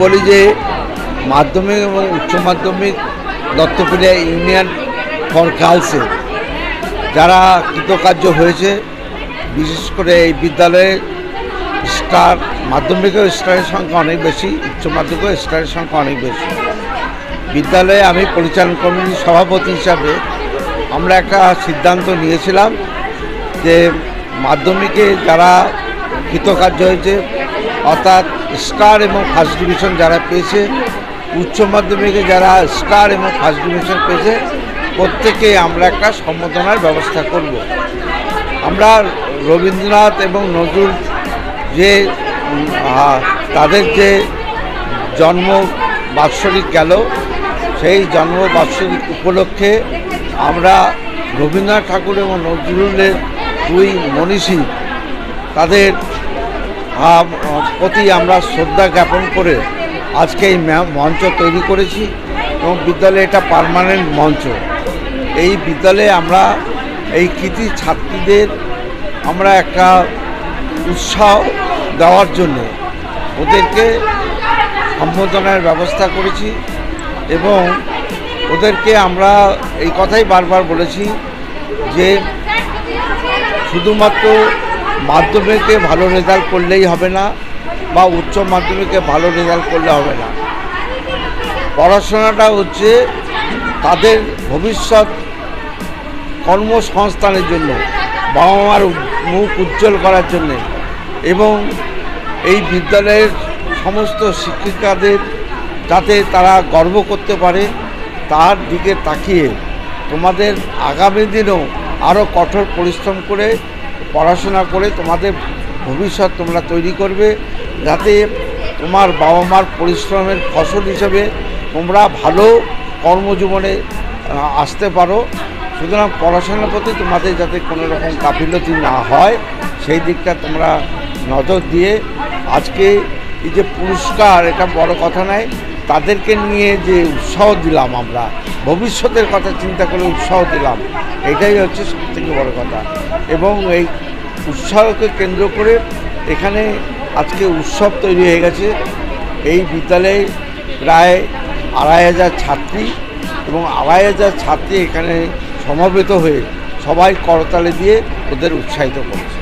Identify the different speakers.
Speaker 1: বলি যে মাধ্যমিক এবং উচ্চ মাধ্যমিক দত্তপুরিয়া ইউনিয়ন ফর গার্লসে যারা কৃতকার্য হয়েছে, বিশেষ করে এই বিদ্যালয়ে স্টার মাধ্যমিকেও স্টারের সংখ্যা অনেক বেশি, উচ্চ মাধ্যমিকেও স্টারের সংখ্যা অনেক বেশি। বিদ্যালয়ে আমি পরিচালন কমিটির সভাপতি হিসাবে আমরা একটা সিদ্ধান্ত নিয়েছিলাম যে মাধ্যমিকে যারা কৃতকার্য হয়েছে, অর্থাৎ স্টার এবং ফার্স্ট ডিভিশন যারা পেয়েছে, উচ্চ মাধ্যমিকে যারা স্টার এবং ফার্স্ট ডিভিশন পেয়েছে, প্রত্যেকে আমরা একটা সম্বোধনার ব্যবস্থা করব। আমরা রবীন্দ্রনাথ এবং নজরুল যে তাদের যে জন্ম বাৎসরিক গেল, সেই জন্ম বাৎসরিক উপলক্ষে আমরা রবীন্দ্রনাথ ঠাকুর এবং নজরুলের দুই মনীষী তাদের প্রতি আমরা শ্রদ্ধা জ্ঞাপন করে আজকে এই মঞ্চ তৈরি করেছি এবং বিদ্যালয়ে এটা পার্মানেন্ট মঞ্চ। এই বিদ্যালয়ে আমরা এই কৃতি ছাত্রীদের আমরা একটা উৎসাহ দেওয়ার জন্য ওদেরকে সম্বোধনার ব্যবস্থা করেছি এবং ওদেরকে আমরা এই কথাই বারবার বলেছি যে শুধুমাত্র মাধ্যমিকে ভালো রেজাল্ট করলেই হবে না, বা উচ্চ মাধ্যমিকে ভালো রেজাল্ট করলে হবে না। পড়াশোনাটা হচ্ছে তাদের ভবিষ্যৎ কর্মসংস্থানের জন্য বাবা মার মুখ উজ্জ্বল করার জন্যে এবং এই বিদ্যালয়ের সমস্ত শিক্ষিকাদের যাতে তারা গর্ব করতে পারে, তার দিকে তাকিয়ে তোমাদের আগামী দিনেও আরও কঠোর পরিশ্রম করে পড়াশোনা করে তোমাদের ভবিষ্যৎ তোমরা তৈরি করবে যাতে তোমার বাবা মার পরিশ্রমের ফসল হিসেবে তোমরা ভালো কর্মজীবনে আসতে পারো। সুতরাং পড়াশোনার প্রতি তোমাদের যাতে কোনো রকম গাফিলতি না হয়, সেই দিকটা তোমরা নজর দিয়ে আজকে এই যে পুরস্কার, এটা বড় কথা নয়, তাদেরকে নিয়ে যে উৎসাহ দিলাম আমরা, ভবিষ্যতের কথা চিন্তা করে উৎসাহ দিলাম। এটাই হচ্ছে সবথেকে বড় কথা। এবং এই উৎসাহকে কেন্দ্র করে এখানে আজকে উৎসব তৈরি হয়ে গেছে। এই বিদ্যালয়ে প্রায় আড়াই হাজার ছাত্রী এবং আড়াই হাজার ছাত্রী এখানে সমবেত হয়ে সবাই করতালে দিয়ে ওদের উৎসাহিত করছে।